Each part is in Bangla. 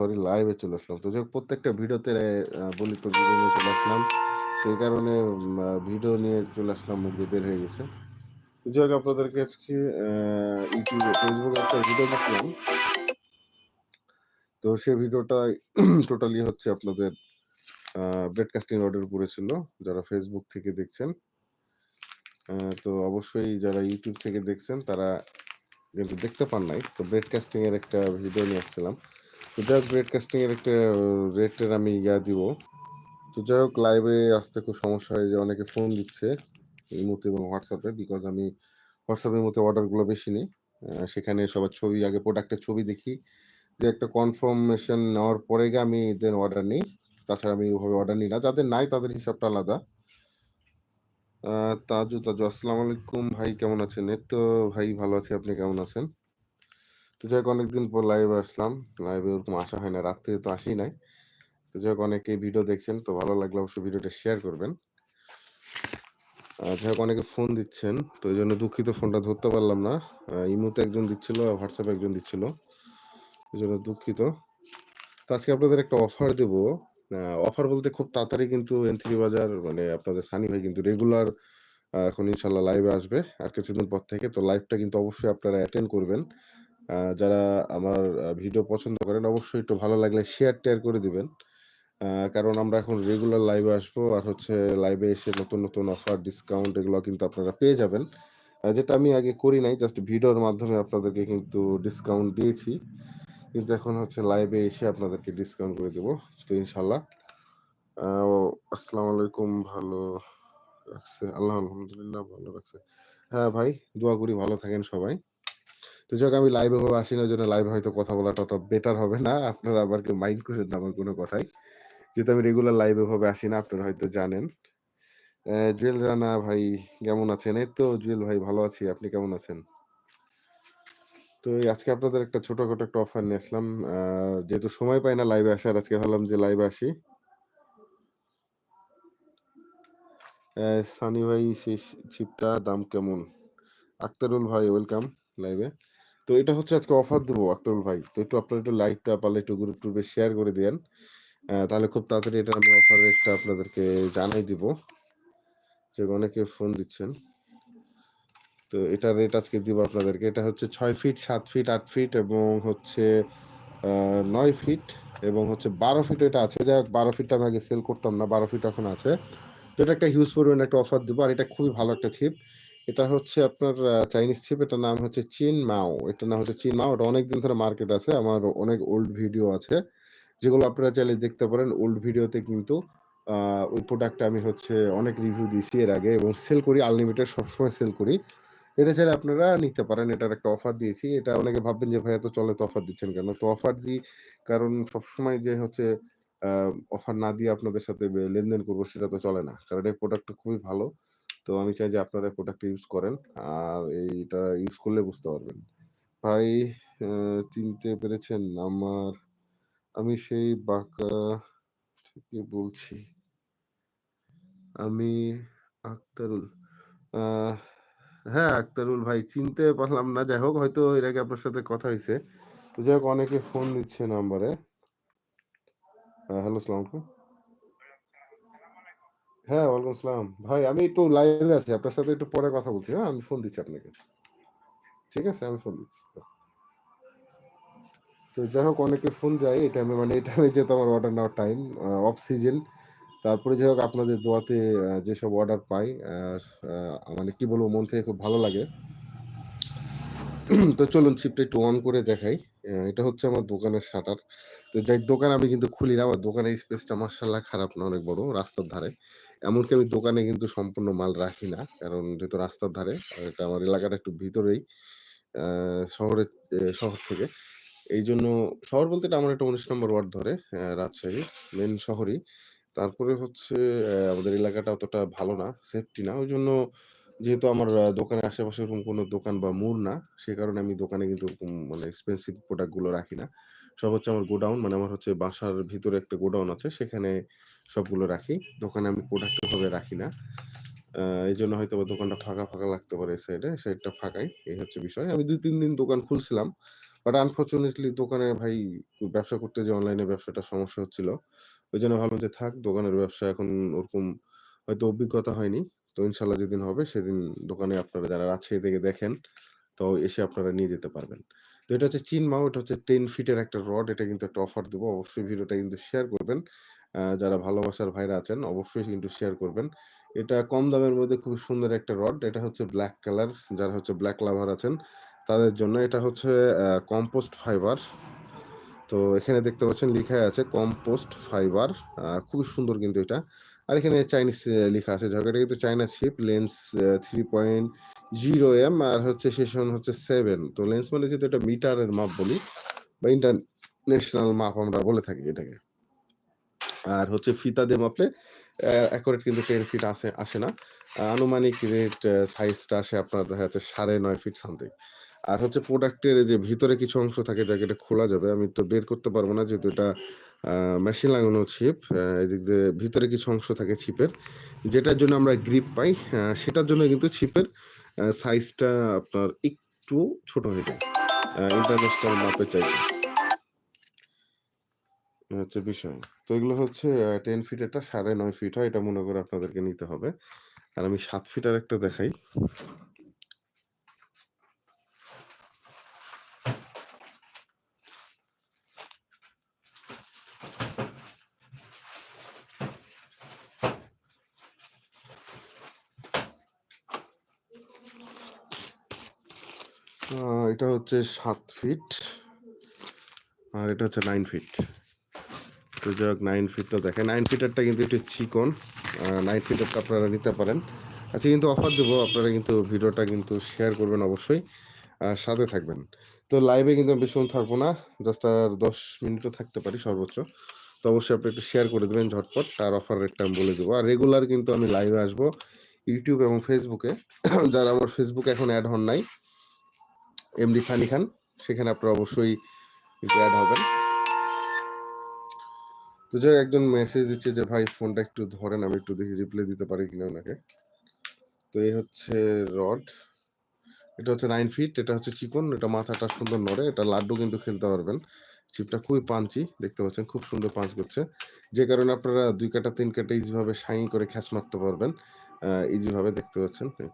সরি লাইভে চলে আসলাম। তো যাই প্রত্যেকটা ভিডিওতে বলি তো ভিডিও নিয়ে চলে আসলাম। এই কারণে ভিডিও নিয়ে চলে আসলাম, মুখ বের হয়ে গেছে। যাই হোক, আপনাদেরকে আজকে Facebook এ একটা ভিডিও দিছিলাম। তো সেই ভিডিওটাই টোটালি হচ্ছে আপনাদের ব্রডকাস্টিং অর্ডার উপরে ছিল। যারা ফেসবুক থেকে দেখছেন। তো অবশ্যই যারা ইউটিউব থেকে দেখছেন, তারা কিন্তু দেখতে পান নাই। তো ব্রডকাস্টিং এর একটা ভিডিও নিয়ে আসছিলাম। তো যাই হোক ব্রডকাস্টিং এর একটা রেটের আমি ইয়া দিব। তো যাই হোক লাইভে আসতে খুব সমস্যা হয় যে অনেকে ফোন দিচ্ছে এই মুহূর্তে এবং হোয়াটসঅ্যাপে বিকজ আমি হোয়াটসঅ্যাপের এর মধ্যে অর্ডারগুলো বেশি নিই। সেখানে সবার ছবি আগে প্রোডাক্টের ছবি দেখি। যে একটা কনফার্মেশন নেওয়ার পরে গিয়ে আমি দেন অর্ডার নিই তাছাড়া আমি ওভাবে অর্ডার নিই না। যাদের নাই তাদের হিসাবটা আলাদা। তাজু, তাজু আসসালামু আলাইকুম ভাই কেমন আছেন? এই তো ভাই ভালো আছি। আপনি কেমন আছেন? তো যাই অনেকদিন পর লাইভে আসলাম। লাইভে ওরকম আসা হয় না। রাত থেকে তো আসি নাই। তো যাই হোক অনেকেই ভিডিও দেখছেন। তো ভালো লাগলে অবশ্যই ভিডিওটা শেয়ার করবেন। যাই হোক অনেকে ফোন দিচ্ছেন। তো এজন্য দুঃখিত ফোনটা ধরতে পারলাম না। ইমোতে একজন দিচ্ছিল, এ একজন দিচ্ছিল। এজন্য দুঃখিত। তো আজকে আপনাদের একটা অফার দেব। অফার বলতে খুব তাড়াতাড়ি কিন্তু এন3 বাজার মানে আপনাদের সানি ভাই কিন্তু রেগুলার এখন ইনশাআল্লাহ লাইভে আসবে। আর কিছুদিন পর থেকে। তো লাইভটা কিন্তু অবশ্যই আপনারা অ্যাটেন্ড করবেন। যারা আমার ভিডিও পছন্দ করেন অবশ্যই একটু ভালো লাগলে শেয়ার-টেয়ার করে দিবেন। কারণ আমরা এখন রেগুলার লাইভে আসব। আর হচ্ছে লাইভে এসে নতুন, নতুন অফার, ডিসকাউন্ট এগুলো কিন্তু আপনারা পেয়ে যাবেন। যেটা আমি আগে করি নাই। জাস্ট ভিডিওর মাধ্যমে আপনাদেরকে কিন্তু ডিসকাউন্ট দিয়েছি। কিন্তু এখন হচ্ছে লাইভে এসে আপনাদেরকে ডিসকাউন্ট করে দেবো তো ইনশাল্লাহ আ ও আসসালামু আলাইকুম ভালো রাখছে। আল্লাহ আলহামদুলিল্লাহ ভালো রাখছে। হ্যাঁ ভাই, দোয়া করি ভালো থাকেন সবাই। তো যাই হোক আমি লাইভে ওভাবে আসি না, ওইজন্য লাইভে হয়তো কথা বলাটা অত বেটার হবে না। আপনারা আবার কেউ মাইন্ড কইরেন না আমার কোনো কথাই যেহেতু আমি রেগুলার লাইভে ওভাবে আসি না, আপনারা হয়তো জানেন। জুয়েল রানা ভাই, কেমন আছেন? এই তো জুয়েল ভাই, ভালো আছি। আপনি কেমন আছেন? তো আজকে আপনাদের একটা ছোটখাটো একটা অফার নিয়ে আসলাম। যেহেতু সময় পাই না লাইভে আসার, আজকে ভাবলাম যে লাইভে আসি। সানি ভাই শেষ ছিপটা দাম কেমন? আক্তারুল ভাই ওয়েলকাম লাইভে। তো এটা হচ্ছে আজকে অফার দেব আক্তারুল ভাই। তো একটু আপনারা একটু লাইভটা পারলে একটু গ্রুপ ট্রুপে শেয়ার করে দিয়েন। আ তাহলে খুব তাড়াতাড়ি এটা আমি অফার রেটটা আপনাদেরকে জানাই দিব। যে অনেকে ফোন দিচ্ছেন। তো এটা রেট আজকে দিব আপনাদেরকে। এটা হচ্ছে ছয় ফিট, সাত ফিট, আট ফিট এবং হচ্ছে নয় ফিট এবং হচ্ছে ১২ ফিট এটা আছে। যাই বারো ১২ ফিটটা আমি আগে সেল করতাম না। ১২ ফিট এখন আছে। তো এটা একটা হিউজ পরিমাণে একটা অফার দিব। আর এটা খুবই ভালো একটা ছিপ। এটা হচ্ছে আপনার চাইনিজ ছিপ। এটার নাম হচ্ছে চিন মাও। এটার নাম হচ্ছে চিন মাও। এটা অনেকদিন ধরে মার্কেট আছে। আমার অনেক ওল্ড ভিডিও আছে। যেগুলো আপনারা চাইলে দেখতে পারেন। ওল্ড ভিডিওতে কিন্তু ওই প্রোডাক্টটা আমি হচ্ছে অনেক রিভিউ দিয়েছি এর আগে এবং সেল করি আনলিমিটেড সবসময় সেল করি। এটা চাইলে আপনারা নিতে পারেন। এটার একটা অফার দিয়েছি। এটা অনেকে ভাববেন যে ভাই এত চলে তো অফার দিচ্ছেন কেন? তো অফার দিই কারণ সবসময় যে হচ্ছে অফার না দিয়ে আপনাদের সাথে লেনদেন করব, সেটা তো চলে না। কারণ এই প্রোডাক্টটা খুবই ভালো। তো আমি চাই যে আপনারা এই প্রোডাক্টটা ইউজ করেন। আর এইটা ইউজ করলে বুঝতে পারবেন। ভাই চিনতে পেরেছেন? আমার আমি সেই বাঁকা থেকে বলছি। আমি আক্তারুল। হ্যাঁ, আক্তারুল ভাই চিনতে পারলাম না। যাই হোক হয়তো এর আগে আপনার সাথে কথা হয়েছে যাই হোক অনেকে ফোন দিচ্ছে নাম্বারে। হ্যালো আসসালামু আলাইকুম। হ্যাঁ, ওয়ালাইকুম আসসালাম। ভাই আমি একটু লাইভে আছি। আপনার সাথে একটু পরে কথা বলছি, হ্যাঁ? আমি ফোন দিচ্ছি আপনাকে। ঠিক আছে? আমি ফোন দিচ্ছি। তো যাই হোক অনেকে ফোন দেয় এই টাইমে মানে এই টাইমে যেহেতু আমার অর্ডার নেওয়ার টাইম অফ সিজন। তারপরে যাই হোক আপনাদের দোয়াতে যেসব অর্ডার পাই মানে কি বলব মন থেকে খুব ভালো লাগে। তো চলুন ছিপটা একটু অন করে দেখাই। এটা হচ্ছে আমার দোকানের শাটার। তো যাই দোকান আমি কিন্তু খুলি না। আমার দোকানের স্পেসটা মাশাআল্লাহ খারাপ না অনেক বড় রাস্তার ধারে। এমনকি আমি দোকানে কিন্তু সম্পূর্ণ মাল রাখি না। কারণ যেহেতু রাস্তার ধারে এটা আমার এলাকাটা একটু ভিতরেই শহরের শহর থেকে। এই জন্য শহর বলতে এটা আমার একটা ১৯ নম্বর ওয়ার্ড ধরে রাজশাহী মেন শহরই। তারপরে হচ্ছে আমাদের এলাকাটা অতটা ভালো না, সেফটি না। ওই জন্য যেহেতু আমার দোকানের আশেপাশে ওরকম কোনো দোকান বা মোড় না, সে কারণে আমি দোকানে কিন্তু মানে এক্সপেন্সিভ প্রোডাক্টগুলো রাখি না। সব হচ্ছে আমার গোডাউন মানে আমার হচ্ছে বাসার ভিতরে একটা গোডাউন আছে সেখানে সবগুলো রাখি। দোকানে আমি প্রোডাক্ট ওভাবে রাখি না। আ এজন্য হয়তোবা দোকানটা ফাঁকা, ফাঁকা লাগতে পারে এই সাইডে। সাইডটা ফাঁকাই। এই হচ্ছে বিষয়। আমি ২-৩ দিন দোকান খুলছিলাম। বাট আনফরচুনেটলি দোকানে ভাই ব্যবসা করতে যে অনলাইনে ব্যবসাটা সমস্যা হচ্ছিল। ওই জন্য ভাবলাম যে থাক দোকানের ব্যবসা এখন ওরকম হয়তো অভিজ্ঞতা হয়নি। তো ইনশাআল্লাহ যেদিন হবে সেদিন দোকানে আপনারা যারা রাজশাহী থেকে দেখেন, তো এসে আপনারা নিয়ে যেতে পারবেন। তো এটা হচ্ছে চিনমাও, এটা হচ্ছে টেন ফিটের একটা রড। এটা কিন্তু একটা অফার দেবো অবশ্যই ভিডিওটা কিন্তু শেয়ার করবেন। যারা ভালোবাসার ভাইরা আছেন অবশ্যই কিন্তু শেয়ার করবেন। এটা কম দামের মধ্যে খুব সুন্দর একটা রড। এটা হচ্ছে ব্ল্যাক কালার। যারা হচ্ছে ব্ল্যাক লাভার আছেন তাদের জন্য। এটা হচ্ছে কম্পোস্ট ফাইবার। তো এখানে দেখতে পাচ্ছেন লিখাই আছে কম্পোস্ট ফাইবার। আ খুবই সুন্দর কিন্তু এটা। আর এখানে চাইনিজ লেখা আছে। এটা কিন্তু China ship lens three point zero M R হচ্ছে সেশন হচ্ছে সেভেন তো লেন্স মানে যেহেতু এটা মিটারের মাপ বলি, বা ইন্টারন্যাশনাল মাপ আমরা বলে থাকি এটাকে। আর হচ্ছে ফিতা দিয়ে মাপলে অ্যা অ্যাকুরেট কিন্তু টেন ফিট আসে আসে না। আনুমানিক রেট সাইজটা আসে আপনার দেখা যাচ্ছে 9.5 ফিট সামথিং। আর হচ্ছে প্রোডাক্টের যে ভিতরে কিছু অংশ থাকে, যাকে এটা খোলা যাবে। আমি তো বের করতে পারব না, যেহেতু এটা মেশিন লাগানো ছিপ এদিক দিয়ে ভিতরে কিছু অংশ থাকে ছিপের যেটার জন্য আমরা গ্রিপ পাই সেটার জন্য কিন্তু ছিপের সাইজটা আপনার একটু ছোট হয়ে যায়। ইন্টারন্যাশনাল মাপের চাইতে। এ হচ্ছে বিষয়। তো এগুলো হচ্ছে আ 10 ফিটেরটা 9.5 ফিট হয়। এটা মনে করে আপনাদেরকে নিতে হবে। আর আমি 7 ফিটের একটা দেখাই। এটা হচ্ছে সাত ফিট। আর এটা হচ্ছে নাইন ফিট। তো যাই হোক 9 ফিটটা দেখেন। নাইন ফিটেরটা কিন্তু একটু চিকন। নাইন ফিটারটা আপনারা নিতে পারেন। আচ্ছা কিন্তু অফার দেবো আপনারা কিন্তু ভিডিওটা কিন্তু শেয়ার করবেন অবশ্যই। আর সাথে থাকবেন। তো লাইভে কিন্তু আমি বেশিক্ষণ থাকব না। জাস্ট আর 10 মিনিটও থাকতে পারি সর্বোচ্চ। তো অবশ্যই আপনি একটু শেয়ার করে দেবেন ঝটপট। আর অফার রেটটা আমি বলে দেবো আর রেগুলার কিন্তু আমি লাইভে আসব ইউটিউব এবং ফেসবুকে যারা আমার এ এখন অ্যাড হন নাই এমডি সানি খান। সেখানে আপনারা অবশ্যই এড হবেন। তো যাই একজন মেসেজ দিচ্ছে যে, ভাই ফোনটা একটু ধরেন, আমি একটু দেখি রিপ্লাই দিতে পারি কিনা ওনাকে তো এই হচ্ছে রড। এটা হচ্ছে নাইন ফিট। এটা হচ্ছে চিকন। এটা মাথাটা সুন্দর নড়ে। এটা লাড্ডু কিন্তু খেলতে পারবেন। চিপটা খুবই পাঞ্চি। দেখতে পাচ্ছেন, খুব সুন্দর পাঞ্চ করছে। যে কারণে আপনারা দুই কাটা, তিন কাটা ইজি ভাবে শাই করে খ্যাচ মারতে পারবেন। ইজিভাবে দেখতে পাচ্ছেন, এই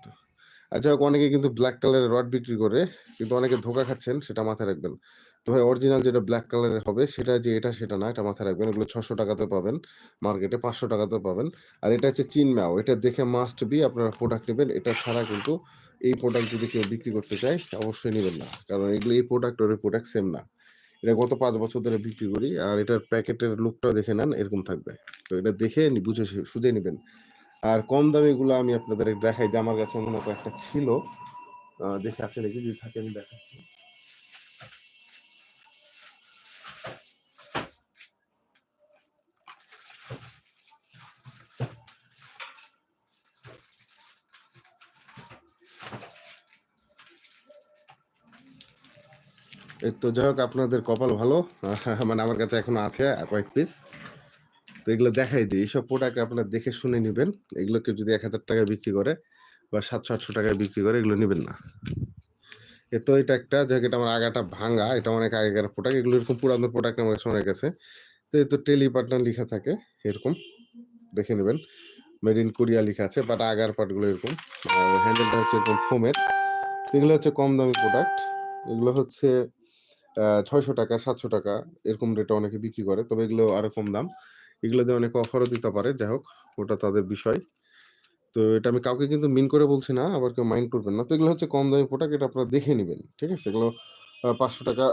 আর যাই হোক অনেকে কিন্তু ব্ল্যাক কালারের রড বিক্রি করে। কিন্তু অনেকে ধোকা খাচ্ছেন, সেটা মাথায় রাখবেন। তো ভাই অরিজিনাল যেটা ব্ল্যাক কালারের হবে, সেটা যে এটা, সেটা না। এটা মাথায় রাখবেন। এগুলো ছশো টাকাতে পাবেন মার্কেটে পাঁচশো টাকাতে পাবেন। আর এটা হচ্ছে চিনম্যাও। এটা দেখে মাস্ট বি আপনারা প্রোডাক্ট নেবেন এটা ছাড়া কিন্তু এই প্রোডাক্ট যদি কেউ বিক্রি করতে চায়, অবশ্যই নেবেন না। কারণ এগুলো এই প্রোডাক্ট ওর প্রোডাক্ট সেম না। এটা গত পাঁচ বছর ধরে বিক্রি করি। আর এটার প্যাকেটের লুকটাও দেখে নেন, এরকম থাকবে। তো এটা দেখে বুঝে সু শুধে নিবেন। আর কম দামিগুলো আমি আপনাদের দেখাই যে আমার কাছে মনে কয়েকটা ছিল। দেখে আছে নাকি যদি থাকে আমি দেখাচ্ছি। তো যাই হোক, আপনাদের কপাল ভালো। মানে আমার কাছে এখনও আছে কয়েক পিস। তো এগুলো দেখাই দিই। এইসব প্রোডাক্ট আপনারা দেখে শুনে নিবেন। এগুলো কেউ যদি ৳১,০০০ টাকায় বিক্রি করে বা ৳৭০০-৮০০ টাকায় বিক্রি করে এগুলো নেবেন না। এ তো এটা একটা এটা আমার আগাটা ভাঙা। এটা অনেক আগেকার প্রোডাক্ট। এগুলো এরকম পুরানো প্রোডাক্ট আমার কাছে অনেক আছে। তো এই তো টেলি পার্টনার লিখা থাকে এরকম। দেখে নেবেন মেড ইন কোরিয়া লিখা আছে। বাট আগার পার্টগুলো এরকম। হ্যান্ডেলটা হচ্ছে এরকম ফোমের। এগুলো হচ্ছে কম দামি প্রোডাক্ট। এগুলো হচ্ছে ছয়শো টাকা সাতশো টাকা এরকম রেটে অনেকে বিক্রি করে। তবে এগুলো আরও কম দাম। এগুলো দিয়ে অনেকে অফারও দিতে পারে। যাই হোক, ওটা তাদের বিষয়। তো এটা আমি কাউকে কিন্তু মিন করে বলছি না। আবার কেউ মাইন্ড করবেন না। তো এগুলো হচ্ছে কম দামি প্রোডাক্ট এটা আপনারা দেখে নেবেন, ঠিক আছে? এগুলো আ ৳৫০০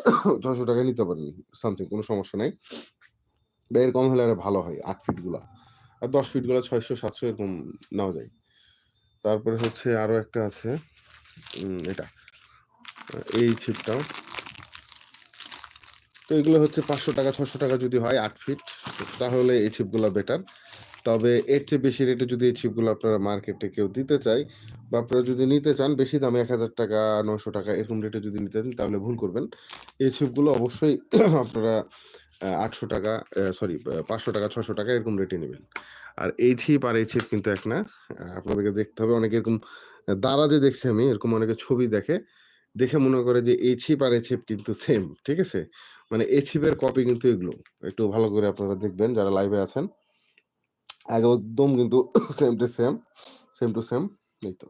৳৬০০ টাকায় নিতে পারেন সামথিং কোনো সমস্যা নাই। এর কম হলে আরও ভালো হয় ৮ ফিটগুলা। আর ১০ ফিট ছয়শো ৬০০-৭০০ এরকম নেওয়া যায়। তারপরে হচ্ছে আরও একটা আছে। এটা। এই চিপটাও। তো এগুলো হচ্ছে ৳৫০০ ৳৬০০ যদি হয় আট ফিট তাহলে এই ছিপগুলো বেটার। তবে এর চেয়ে বেশি রেটে যদি এই ছিপগুলো আপনারা মার্কেটে কেউ দিতে চায় বা আপনারা যদি নিতে চান বেশি দামে ৳১,০০০ ৳৯০০ এরকম রেটে যদি নিতে চান তাহলে ভুল করবেন। এই ছিপগুলো অবশ্যই আপনারা আটশো টাকা সরি পাঁচশো টাকা ছশো টাকা এরকম রেটে নিবেন। আর এই চিপ আর এই ছিপ কিন্তু এক না। আপনাদেরকে দেখতে হবে অনেকে এরকম দাঁড়া যে দেখছি আমি এরকম অনেকে ছবি দেখে। দেখে মনে করে যে এই ছিপ আর এই ছিপ কিন্তু সেম। ঠিক আছে? মানে এই ছিপের কপি কিন্তু এগুলো। একটু ভালো করে আপনারা দেখবেন যারা লাইভে আছেন। একদম কিন্তু same to same, same to same এই তো।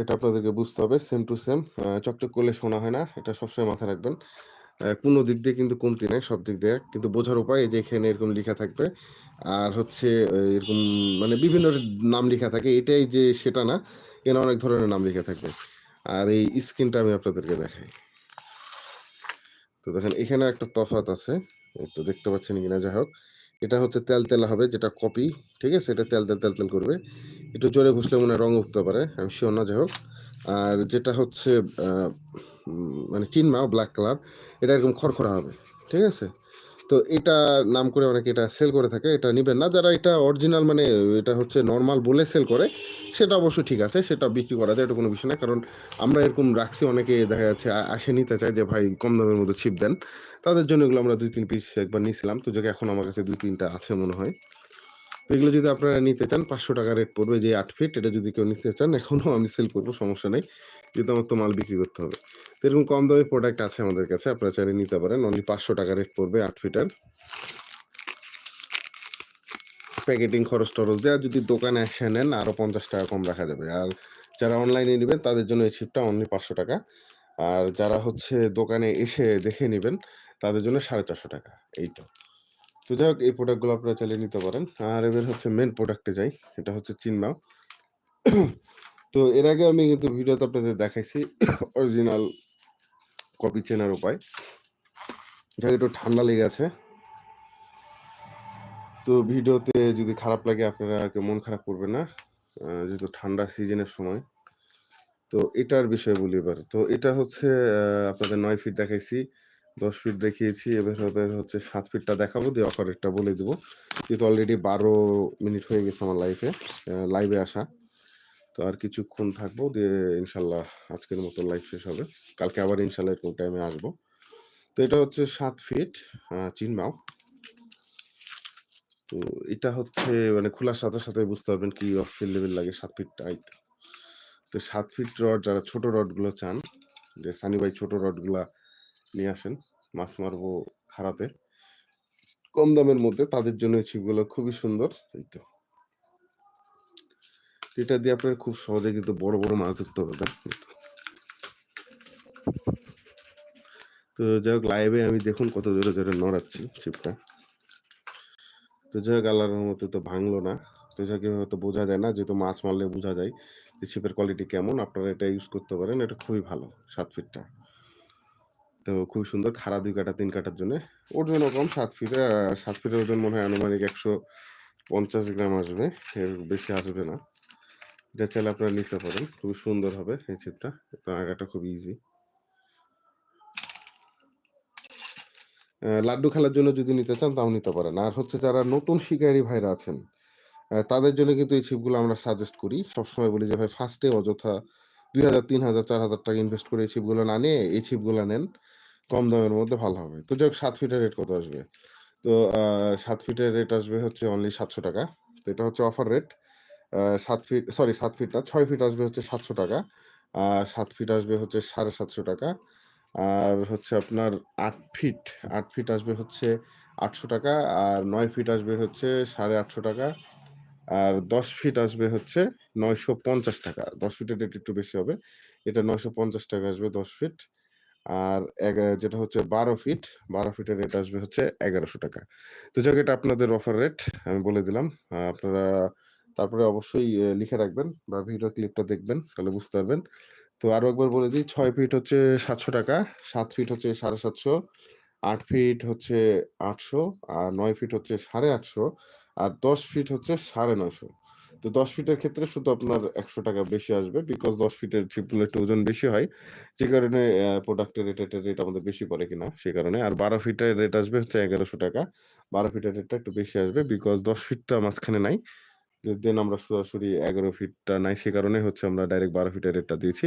এটা আপনাদেরকে বুঝতে হবে সেম টু সেম। চকচক করলে শোনা হয় না। এটা সবসময় মাথায় রাখবেন। কোনো দিক দিয়ে কিন্তু কমতি নাই, সব দিক দিয়ে। কিন্তু বোঝার উপায় যে এখানে এরকম লিখা থাকবে। আর হচ্ছে এরকম মানে বিভিন্ন নাম লেখা থাকে। এটাই যে সেটা না। এখানে অনেক ধরনের নাম লিখা থাকবে। আর এই স্ক্রিনটা আমি আপনাদেরকে দেখাই। তো দেখেন এখানে একটা তফাত আছে। তো দেখতে পাচ্ছেন কিনা, যাই হোক। এটা হচ্ছে তেল তেলা হবে, যেটা কপি। ঠিক আছে? এটা তেল তেল তেল তেল করবে। একটু জোরে ঘুষলে মনে রং উঠতে পারে। আমি শিওর না, যাই হোক। আর যেটা হচ্ছে মানে চিনমা ব্ল্যাক কালার এটা এরকম খড়খড়া হবে। ঠিক আছে? তো এটা নাম করে অনেকে এটা সেল করে থাকে। এটা নেবেন না। যারা এটা অরিজিনাল মানে এটা হচ্ছে নর্মাল বলে সেল করে, সেটা অবশ্যই ঠিক আছে। সেটা বিক্রি করা যায়। এটা কোনো বিষয় না। কারণ আমরা এরকম রাখছি, অনেকে দেখা যাচ্ছে আসে নিতে চায় যে, ভাই, কম দামের মধ্যে ছিপ দেন। তাদের জন্য এগুলো আমরা ২-৩ পিস একবার নিয়েছিলাম তো যাক, এখন আমার কাছে দুই তিনটা আছে মনে হয়। তো এগুলো যদি আপনারা নিতে চান ৳৫০০ রেট পড়বে যে, আট ফিট এটা যদি কেউ নিতে চান এখনও আমি সেল করব, সমস্যা নাই। যেহেতু আমার তো মাল বিক্রি করতে হবে। তো এরকম কম দামি প্রোডাক্ট আছে আমাদের কাছে। আপনারা চাইলে নিতে পারেন। অনলি ৳৫০০ রেট পড়বে আট ফিটার। প্যাকেটিং খরচ-টরচ দিয়ে, আর যদি দোকানে এসে নেন আরও পঞ্চাশ টাকা কম রাখা যাবে। আর যারা অনলাইনে নেবেন, তাদের জন্য এই ছিপটা অনলি ৳৫০০ আর যারা হচ্ছে দোকানে এসে দেখে নেবেন, তাদের জন্য ৳৪৫০ এই তো। তো যাই হোক, এই প্রোডাক্টগুলো আপনারা চালিয়ে নিতে পারেন। আর এবার হচ্ছে মেন প্রোডাক্টে যাই। এটা হচ্ছে চিনমাও। তো এর আগে আমি কিন্তু ভিডিওতে আপনাদের দেখাইছি অরিজিনাল কপি চেনার উপায়। যাক একটু ঠান্ডা লেগে আছে। তো ভিডিওতে যদি খারাপ লাগে আপনারা মন খারাপ করবেন না। যেহেতু ঠান্ডা সিজনের সময়। তো এটার বিষয়ে বলি এবার। তো এটা হচ্ছে আপনাদের নয় ফিট দেখাইছি, ১০ ফিট দেখিয়েছি। এবার হচ্ছে সাত ফিটটা দেখাবো দিয়ে অফার রেটটা বলে দেবো যেহেতু অলরেডি ১২ মিনিট হয়ে গেছে আমার লাইফে লাইভে আসা। তো আর কিছুক্ষণ থাকব দিয়ে ইনশাল্লাহ আজকের মতো লাইভ শেষ হবে। কালকে আবার ইনশাল্লাহ এরকম টাইমে আসব। তো এটা হচ্ছে সাত ফিট চিনমাও। তো এটা হচ্ছে মানে খোলার সাথে, সাথে বুঝতে পারবেন কি অস্থির লেভেল লাগে সাত ফিট টাইট তো। সাত ফিট রড যারা ছোট রডগুলো চান যে সানি ভাই ছোট রডগুলা নিয়ে আসেন। মাছ মারবো খাড়াতে। কম দামের মধ্যে তাদের জন্য ছিপগুলো খুবই সুন্দর। এই তো। এটা দিয়ে আপনারা খুব সহজে কিন্তু বড়, বড় মাছ ধরতে পারবেন। তো। যাই হোক লাইভে আমি দেখুন কত জোরে, জোরে নড়াচ্ছি ছিপটা। তো যাই হোক আল্লাহর রহমতে তো ভাঙলো না। তো হোক এভাবে বোঝা যায় না। যেহেতু মাছ মারলে বোঝা যায় যে ছিপের কোয়ালিটি কেমন। আপনারা এটা ইউজ করতে পারেন। এটা খুবই ভালো সাত ফিটটা। তো খুব সুন্দর খাড়া ২ কাঠা ৩ কাঠার জন্যে। ওজনও কম ৭ ফিটে ৭ ফিটের ওজন মনে হয় আনুমানিক ১৫০ গ্রাম আসবে। এর বেশি আসবে না। এটা চাইলে আপনারা নিতে পারেন। খুবই সুন্দর হবে এই ছিপটা। তো আঁকাটা খুব ইজি। লাড্ডু খেলার জন্য যদি নিতে চান তাও নিতে পারেন। আর হচ্ছে যারা নতুন শিকারী ভাইরা আছেন, তাদের জন্য কিন্তু এই ছিপগুলো আমরা সাজেস্ট করি। সবসময় বলি যে ভাই ফার্স্টে অযথা ৳২,০০০, ৳৩,০০০, ৳৪,০০০ ইনভেস্ট করে এই ছিপগুলো না নিয়ে এই ছিপগুলো নেন। কম দামের মধ্যে ভালো হবে। তো যাই হোক ৭ ফিটের রেট কত আসবে? তো সাত ফিটের রেট আসবে হচ্ছে অনলি ৳৭০০ তো এটা হচ্ছে অফার রেট। ৭ ফিট সরি সাত ফিট না ছয় ফিট আসবে হচ্ছে ৳৭০০ আর সাত ফিট আসবে হচ্ছে ৳৭৫০ আর হচ্ছে আপনার আট ফিট আট ফিট আসবে হচ্ছে ৳৮০০ আর নয় ফিট আসবে হচ্ছে ৳৮৫০ আর ১০ ফিট আসবে হচ্ছে ৳৯৫০ ১০ ফিটের রেট একটু বেশি হবে। এটা ৳৯৫০ আসবে ১০ ফিট। আর যেটা হচ্ছে ১২ ফিট, ১২ ফিটের রেট আসবে হচ্ছে ৳১১০০ তো যাই হোক এটা আপনাদের অফার রেট আমি বলে দিলাম। আপনারা তারপরে অবশ্যই লিখে রাখবেন বা ভিডিও ক্লিপটা দেখবেন, তাহলে বুঝতে পারবেন। তো আরও একবার বলে দিই, ছয় ফিট হচ্ছে ৳৭০০ ৭ ফিট হচ্ছে ৳৭৫০ ৮ ফিট হচ্ছে আটশো আর নয় ফিট হচ্ছে ৳৮৫০ আর ১০ ফিট হচ্ছে ৳৯৫০ তো ১০ ফিটের ক্ষেত্রে শুধু আপনার ৳১০০ বেশি আসবে বিকজ ১০ ফিটের একটু ওজন বেশি হয়। যে কারণে প্রোডাক্টের রেট এটার রেট আমাদের বেশি পড়ে কিনা, সে কারণে। আর ১২ ফিটের রেট আসবে হচ্ছে ৳১১০০ ১২ ফিটের রেটটা একটু বেশি আসবে বিকজ ১০ ফিটটা মাঝখানে নাই। দেন আমরা সরাসরি ১১ ফিটটা নাই, সে কারণে হচ্ছে আমরা ডাইরেক্ট ১২ ফিটের রেটটা দিয়েছি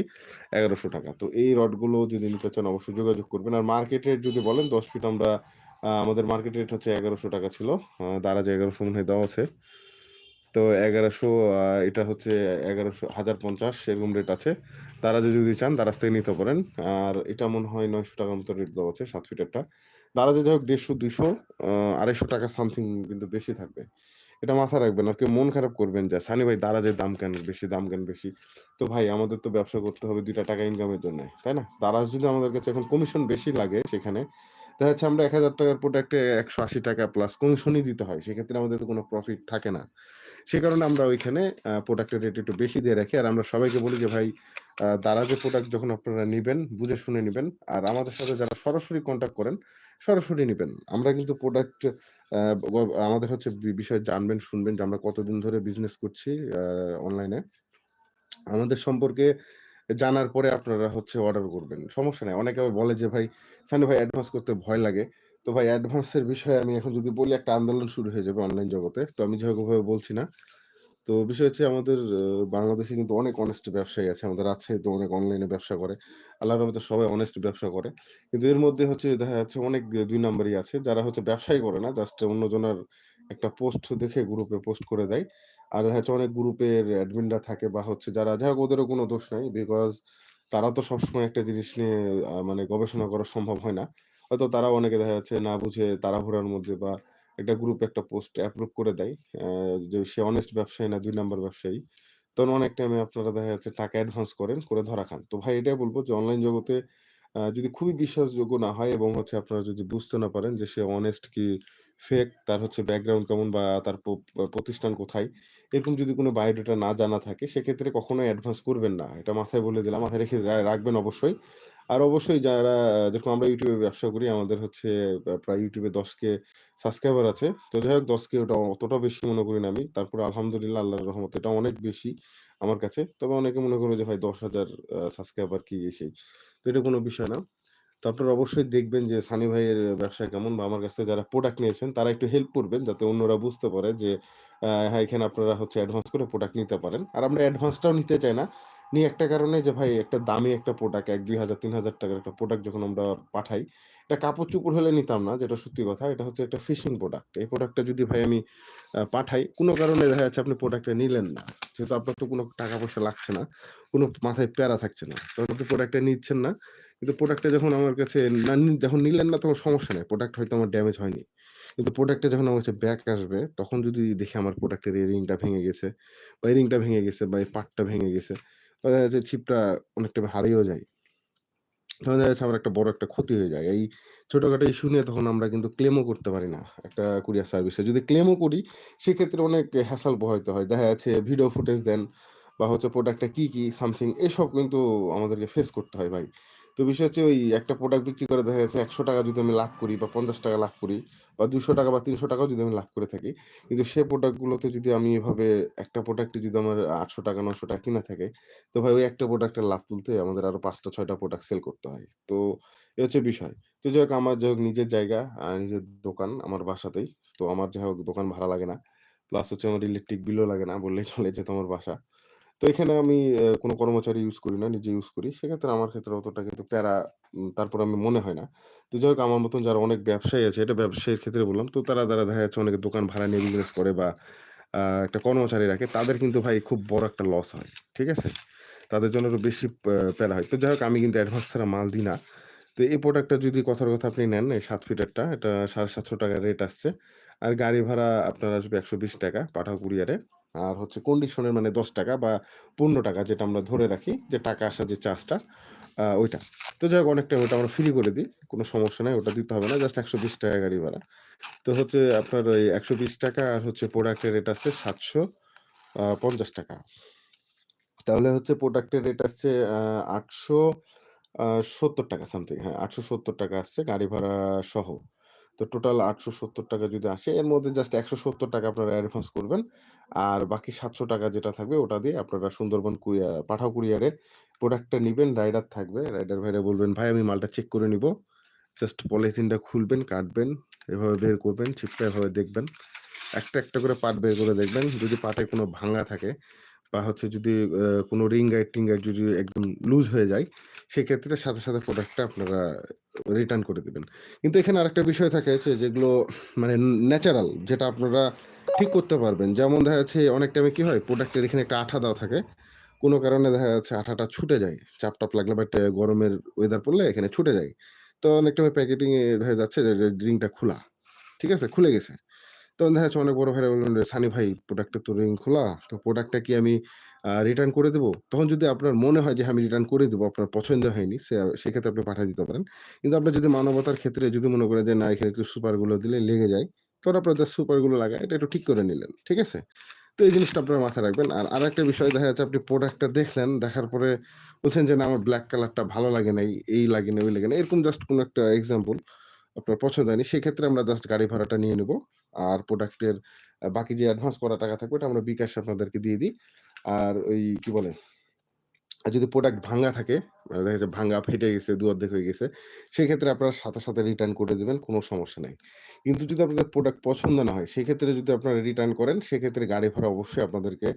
৳১১০০ তো এই রডগুলো যদি নিতে চান অবশ্যই যোগাযোগ করবেন। আর মার্কেট রেট যদি বলেন ১০ ফিট আমরা আমাদের মার্কেট রেট হচ্ছে ৳১১০০ ছিল। আ, দারাজে ১১০০ মনে হয় দেওয়া আছে। তো এগারোশো এটা হচ্ছে ১১০০ ১০৫০ এরকম রেট আছে। তারা যদি চান, দারাজ থেকে নিতে পারেন। আর এটা মনে হয় ৳৯০০ মতো রেট দেওয়া আছে, সাত ফিটেরটা। দারাজে যাই হোক দেড়শো দুশো আড়াইশো টাকা সামথিং কিন্তু বেশি থাকবে। এটা মাথায় রাখবেন। আর কেউ মন খারাপ করবেন যে, "সানি ভাই দারাজের দাম কেন বেশি, দাম কেন বেশি?" তো ভাই আমাদের তো ব্যবসা করতে হবে ২ টা টাকা ইনকামের জন্যে, তাই না? দারাজ যদি আমাদের কাছে এখন কমিশন বেশি লাগে সেখানে, দেখা যাচ্ছে আমরা এক হাজার টাকার প্রোডাক্টে ৳১৮০ প্লাস কমিশনই দিতে হয়। সেক্ষেত্রে আমাদের তো কোনো প্রফিট থাকে না। সে কারণে আমরা ওইখানে প্রোডাক্টের রেট একটু বেশি দিয়ে রাখি। আর আমরা সবাইকে বলি যে, "ভাই দারাজের প্রোডাক্ট যখন আপনারা নেবেন বুঝে শুনে নেবেন আর আমাদের সাথে যারা সরাসরি কন্ট্যাক্ট করেন, সরাসরি নিবেন।" আমরা কিন্তু প্রোডাক্ট আমাদের হচ্ছে বি বিষয় জানবেন, শুনবেন যে আমরা কতদিন ধরে বিজনেস করছি অনলাইনে। আমাদের সম্পর্কে জানার পরে আপনারা হচ্ছে অর্ডার করবেন। সমস্যা নাই। অনেকে আবার বলে যে, "ভাই, সানি ভাই অ্যাডভান্স করতে ভয় লাগে।" তো ভাই অ্যাডভান্সের বিষয়ে আমি এখন যদি বলি একটা আন্দোলন শুরু হয়ে যাবে অনলাইন জগতে। তো আমি ওভাবে বলছি না। তো বিষয় হচ্ছে আমাদের বাংলাদেশে কিন্তু অনেক অনেস্ট ব্যবসায়ী আছে। আমাদের রাজশাহীতে অনেক অনলাইনে ব্যবসা করে। আল্লাহর রহমতে সবাই অনেস্ট ব্যবসা করে। কিন্তু এর মধ্যে হচ্ছে দেখা যাচ্ছে অনেক দুই নাম্বারই আছে যারা হচ্ছে ব্যবসাই করে না। জাস্ট অন্যজনের একটা পোস্ট দেখে গ্রুপে পোস্ট করে দেয়। আর দেখা যাচ্ছে অনেক গ্রুপের অ্যাডমিনরা থাকে বা হচ্ছে যারা, যাই হোক ওদেরও কোনো দোষ নাই। বিকজ তারা তো সবসময় একটা জিনিস নিয়ে মানে গবেষণা করা সম্ভব হয় না। হয়তো তারাও অনেকে দেখা যাচ্ছে না বুঝে তাড়াহুড়ার মধ্যে বা একটা গ্রুপে একটা পোস্ট অ্যাপ্রুভ করে দেয়। যে সে অনেস্ট ব্যবসায়ী না দুই নাম্বার ব্যবসায়ী। তখন অনেক টাইমে আপনারা দেখা যাচ্ছে টাকা অ্যাডভান্স করেন, করে ধরা খান। তো ভাই এটাই বলব যে অনলাইন জগতে যদি খুবই বিশ্বাসযোগ্য না হয় এবং হচ্ছে আপনারা যদি বুঝতে না পারেন যে সে অনেস্ট কি ফেক, তার হচ্ছে ব্যাকগ্রাউন্ড কেমন বা তার প্রতিষ্ঠান কোথায়, এরকম যদি কোনো বায়োডাটা না জানা থাকে সেক্ষেত্রে কখনোই অ্যাডভান্স করবেন না। এটা মাথায় বলে দিলাম। মাথায় রেখে রাখবেন অবশ্যই। আর অবশ্যই যারা যেরকম আমরা ইউটিউবে ব্যবসা করি আমাদের হচ্ছে প্রায় ইউটিউবে ১০ কে সাবস্ক্রাইবার আছে। তো যাই হোক ১০ কে ওটা অতটা বেশি মনে করি না আমি। তারপরে আলহামদুলিল্লাহ আল্লাহর রহমত এটা অনেক বেশি আমার কাছে। তবে অনেকে মনে করবে যে ভাই দশ হাজার সাবস্ক্রাইবার কি সেই। তো এটা কোনো বিষয় না। তো আপনারা অবশ্যই দেখবেন যে সানি ভাইয়ের ব্যবসা কেমন বা আমার কাছ যারা প্রোডাক্ট নিয়েছেন তারা একটু হেল্প করবেন যাতে অন্যরা বুঝতে পারে যে হ্যাঁ, এখানে আপনারা হচ্ছে অ্যাডভান্স করে প্রোডাক্ট নিতে পারেন। আর আমরা অ্যাডভান্সটাও নিতে চাই না। নিয়ে একটা কারণে যে ভাই একটা দামি একটা প্রোডাক্ট এক দুই হাজার তিন হাজার টাকার একটা প্রোডাক্ট যখন আমরা পাঠাই, এটা কাপড়-চোপড় হলে নিতাম না যেটা সত্যি কথা। এটা হচ্ছে একটা ফিশিং প্রোডাক্ট। এই প্রোডাক্টটা যদি ভাই আমি পাঠাই, কোনো কারণে দেখা যাচ্ছে আপনি প্রোডাক্টটা নিলেন না। যেহেতু আপনার তো কোনো টাকা-পয়সা লাগছে না, কোনো মাথায় প্যারা থাকছে না। তখন আপনি প্রোডাক্টটা নিচ্ছেন না। কিন্তু প্রোডাক্টটা যখন আমার কাছে না যখন নিলেন না তখন সমস্যা নেই প্রোডাক্ট হয়তো আমার ড্যামেজ হয়নি। কিন্তু প্রোডাক্টটা যখন আমার কাছে ব্যাক আসবে তখন যদি দেখি আমার প্রোডাক্টের এই রিংটা ভেঙে গেছে বা এই রিংটা ভেঙে গেছে বা এই পার্টটা ভেঙে গেছে দেখা যাচ্ছে ছিপটা অনেক টাইমে হারিয়েও যায়। তখন দেখা যাচ্ছে আমার একটা বড় একটা ক্ষতি হয়ে যায়। এই ছোটোখাটো ইস্যু নিয়ে তখন আমরা কিন্তু ক্লেমও করতে পারি না একটা কুরিয়ার সার্ভিসে। যদি ক্লেমও করি, সেক্ষেত্রে অনেক হ্যাসাল প্রভাবিত হয়। দেখা যাচ্ছে ভিডিও ফুটেজ দেন বা হচ্ছে প্রোডাক্টটা কী কী সামথিং এসব কিন্তু আমাদেরকে ফেস করতে হয় ভাই। তো বিষয় হচ্ছে ওই একটা প্রোডাক্ট বিক্রি করে দেখা যাচ্ছে ৳১০০ যদি আমি লাভ করি বা ৳৫০ লাভ করি বা ৳২০০ বা তিনশো টাকাও যদি আমি লাভ করে থাকি। কিন্তু সে প্রোডাক্টগুলোতে যদি আমি এভাবে একটা প্রোডাক্টে যদি আমার ৳৮০০ ৳৯০০ কিনা থাকে তো ভাই ওই একটা প্রোডাক্টের লাভ তুলতে আমাদের আরও পাঁচটা ছয়টা প্রোডাক্ট সেল করতে হয়। তো এ হচ্ছে বিষয়। তো যাই হোক আমার যাই হোক নিজের জায়গা, আ নিজের দোকান আমার বাসাতেই। তো আমার যাই হোক দোকান ভাড়া লাগে না। প্লাস হচ্ছে আমার ইলেকট্রিক বিলও লাগে না বললেই চলে যেহেতু আমার বাসা। তো এখানে আমি কোনো কর্মচারী ইউজ করি না, নিজে ইউজ করি। সেক্ষেত্রে আমার ক্ষেত্রে অতটা কিন্তু প্যারা তারপরে আমি মনে হয় না। তো যাই হোক আমার মতন যারা অনেক ব্যবসায়ী আছে, এটা ব্যবসায়ীর ক্ষেত্রে বললাম। তো তারা যারা দেখা যাচ্ছে অনেকে দোকান ভাড়া নিয়ে বিজনেস করে বা একটা কর্মচারী রাখে, তাদের কিন্তু ভাই খুব বড় একটা লস হয়। ঠিক আছে? তাদের জন্য আরও বেশি প্যা প্যারা হয়। তো যাই হোক আমি কিন্তু অ্যাডভান্স ছাড়া মাল দিই না। তো এই প্রোডাক্টটা যদি কথার কথা আপনি নেন, এই ৭ ফিটেরটা, এটা ৳৭৫০ রেট আসছে। আর গাড়ি ভাড়া আপনার আসবে ৳১২০ পাঠাও কুরিয়ারে। আর হচ্ছে কন্ডিশনের মানে ৳১০ বা ৳১৫ যেটা আমরা ধরে রাখি যে টাকা আসার যে চার্জটা ওইটা। তো যাই হোক অনেক টাইম ওটা আমরা ফ্রি করে দিই। কোনো সমস্যা নাই। ওটা দিতে হবে না। জাস্ট ৳১২০ গাড়ি ভাড়া। তো হচ্ছে আপনার ওই ৳১২০ আর হচ্ছে প্রোডাক্টের রেট আসছে সাতশো পঞ্চাশ টাকা তাহলে হচ্ছে প্রোডাক্টের রেট আসছে আটশো সত্তর টাকা সামথিং হ্যাঁ, ৳৮৭০ আসছে গাড়ি ভাড়া সহ। তো টোটাল ৳৮৭০ যদি আসে এর মধ্যে জাস্ট ৳১৭০ আপনারা অ্যাডভান্স করবেন। আর বাকি ৳৭০০ যেটা থাকবে ওটা দিয়ে আপনারা সুন্দরবন কুরিয়া পাঠাও কুরিয়ারে প্রোডাক্টটা নেবেন রাইডার থাকবে। রাইডার ভাইরা বলবেন, "ভাই আমি মালটা চেক করে নিবো।" জাস্ট পলিথিনটা খুলবেন, কাটবেন, এভাবে বের করবেন, চিপটা এভাবে দেখবেন। একটা, একটা করে পার্ট বের করে দেখবেন। যদি পার্টে কোনো ভাঙা থাকে বা হচ্ছে যদি কোনো রিং গাইড টিং গাইড যদি একদম লুজ হয়ে যায়, সেক্ষেত্রে সাথে, সাথে প্রোডাক্টটা আপনারা রিটার্ন করে দেবেন কিন্তু এখানে আরেকটা বিষয় থাকে যে যেগুলো মানে ন্যাচারাল যেটা আপনারা ঠিক করতে পারবেন। যেমন দেখা যাচ্ছে অনেক টাইমে কী হয় প্রোডাক্টের এখানে একটা আঠা দেওয়া থাকে। কোনো কারণে দেখা যাচ্ছে আঠাটা ছুটে যায়। চাপ-টাপ লাগলে বা গরমের ওয়েদার পড়লে এখানে ছুটে যায়। তো অনেক টাইমে প্যাকেটিং এ দেখা যাচ্ছে যে, ড্রিংকটা খোলা। ঠিক আছে? খুলে গেছে। তখন দেখা যাচ্ছে অনেক বড় ভাইরা বললেন "সানি ভাই প্রোডাক্টের তো রিং খোলা। তো প্রোডাক্টটা কি আমি রিটার্ন করে দেব?" তখন যদি আপনার মনে হয় যে, "হ্যাঁ, আমি রিটার্ন করে দেব।" আপনার পছন্দ হয়নি। সে সেক্ষেত্রে আপনি পাঠায় দিতে পারেন। কিন্তু আপনার যদি মানবতার ক্ষেত্রে যদি মনে করেন যে, না এখানে একটু সুপারগুলো দিলে লেগে যায়। তখন আপনার জাস্ট সুপারগুলো লাগায় এটা একটু ঠিক করে নিলেন। ঠিক আছে? তো এই জিনিসটা আপনার মাথায় রাখবেন। আর আরেকটা বিষয় দেখা যাচ্ছে আপনি প্রোডাক্টটা দেখলেন, দেখার পরে বলছেন যে, "না আমার ব্ল্যাক কালারটা ভালো লাগে নাই, এই লাগে না, ওই লাগে না।" এরকম জাস্ট কোনো একটা এক্সাম্পল আপনার পছন্দ হয়নি। সেক্ষেত্রে আমরা জাস্ট গাড়ি ভাড়াটা নিয়ে নেব আর প্রোডাক্টের বাকি যে অ্যাডভান্স করা টাকা থাকবে ওটা আমরা বিকাশে আপনাদেরকে দিয়ে দিই। আর ওই কি বলে? আর যদি প্রোডাক্ট ভাঙ্গা থাকে, দেখা যাচ্ছে ভাঙ্গা ফেটে গেছে, দু-অর্ধেক হয়ে গেছে, সেক্ষেত্রে আপনারা সাথে, সাথে রিটার্ন করে দেবেন কোনো সমস্যা নেই কিন্তু যদি আপনাদের প্রোডাক্ট পছন্দ না হয়, সেক্ষেত্রে যদি আপনারা রিটার্ন করেন, সেক্ষেত্রে গাড়ি ভাড়া অবশ্যই আপনাদেরকে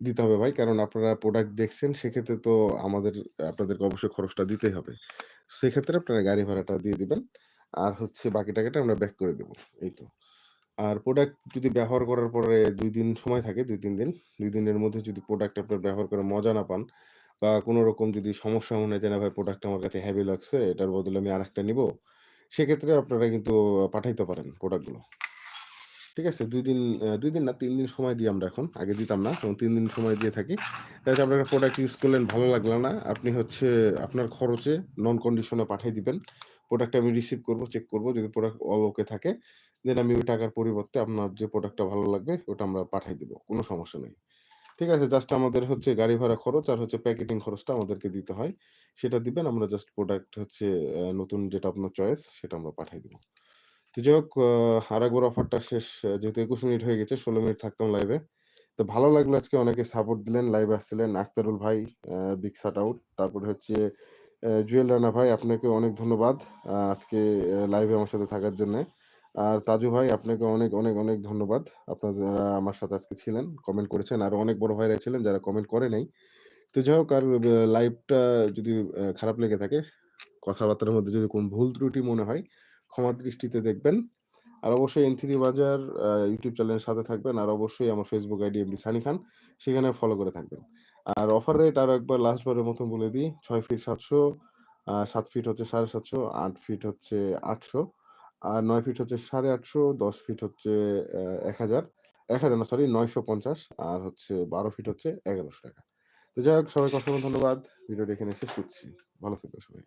দিতে হবে ভাই। কারণ আপনারা প্রোডাক্ট দেখছেন, সেক্ষেত্রে তো আমাদের আপনাদেরকে অবশ্যই খরচটা দিতেই হবে। সেক্ষেত্রে আপনারা গাড়ি ভাড়াটা দিয়ে দিবেন। আর হচ্ছে বাকি টাকাটা আমরা ব্যাক করে দেবো এই তো। আর প্রোডাক্ট যদি ব্যবহার করার পরে দুই দিন সময় থাকে, ২-৩ দিন। দুই দিনের মধ্যে যদি প্রোডাক্ট আপনার ব্যবহার করে মজা না পান বা কোনো রকম যদি সমস্যা মনে হয় "না ভাই প্রোডাক্ট আমার কাছে হেভি লাগছে, এটার বদলে আমি আরেকটা নিবো।" সেক্ষেত্রে আপনারা কিন্তু পাঠাইতে পারেন প্রোডাক্টগুলো। ঠিক আছে? দুই দিন দুই দিন না তিন দিন সময় দিই আমরা এখন। আগে দিতাম না। এখন তিন দিন সময় দিয়ে থাকি। যাচ্ছে আপনার প্রোডাক্ট ইউজ করলেন, ভালো লাগল না। আপনি হচ্ছে আপনার খরচে নন কন্ডিশনে পাঠায় দিবেন। প্রোডাক্টটা আমি রিসিভ করব, চেক করব। যদি প্রোডাক্ট অল ওকে থাকে, দেন আমি ওই টাকার পরিবর্তে আপনার যে প্রোডাক্টটা ভালো লাগবে ওটা আমরা পাঠায় দিব। কোনো সমস্যা নেই। ঠিক আছে? জাস্ট আমাদের হচ্ছে গাড়ি ভাড়া খরচ আর হচ্ছে প্যাকেটিং খরচটা আমাদেরকে দিতে হয়। সেটা দিবেন। আমরা জাস্ট প্রোডাক্ট হচ্ছে নতুন যেটা আপনার চয়েস সেটা আমরা পাঠায় দিব। তো যাই হোক আরেকবার অফারটা শেষ যেহেতু ২১ মিনিট হয়ে গেছে, ১৬ মিনিট থাকতাম লাইভে। তো ভালো লাগল আজকে অনেকে সাপোর্ট দিলেন, লাইভে আসছিলেন। আক্তারুল ভাই বিগ শাট আউট। তারপরে হচ্ছে জুয়েল রানা ভাই আপনাকেও অনেক ধন্যবাদ। আজকে লাইভে আমার সাথে থাকার জন্যে। আর তাজু ভাই আপনাকে অনেক, অনেক, অনেক ধন্যবাদ। আপনারা আমার সাথে আজকে ছিলেন, কমেন্ট করেছেন। আরও অনেক বড় ভাইরা ছিলেন যারা কমেন্ট করে নাই। তো যাই হোক আর লাইভটা যদি খারাপ লেগে থাকে, কথাবার্তার মধ্যে যদি কোন ভুল ত্রুটি মনে হয়, ক্ষমার দৃষ্টিতে দেখবেন। আর অবশ্যই এন3 বাজার ইউটিউব চ্যানেলের সাথে থাকবেন। আর অবশ্যই আমার Facebook ID MD Sunny Khan. সেখানে ফলো করে থাকবেন। আর অফার রেট আরও একবার লাস্ট বারের মতো বলে দিই। ছয় ফিট সাতশো সাত ফিট হচ্ছে ৭৫০, ৮ ফিট হচ্ছে ৮০০, আর নয় ফিট হচ্ছে ৮৫০, ১০ ফিট হচ্ছে এক হাজার এক হাজার না সরি ৯৫০ আর হচ্ছে ১২ ফিট হচ্ছে ৳১১০০ তো যাই হোক সবাইকে অসংখ্য ধন্যবাদ। ভিডিওটি এখানে শেষ করছি। ভালো থাকবেন সবাই।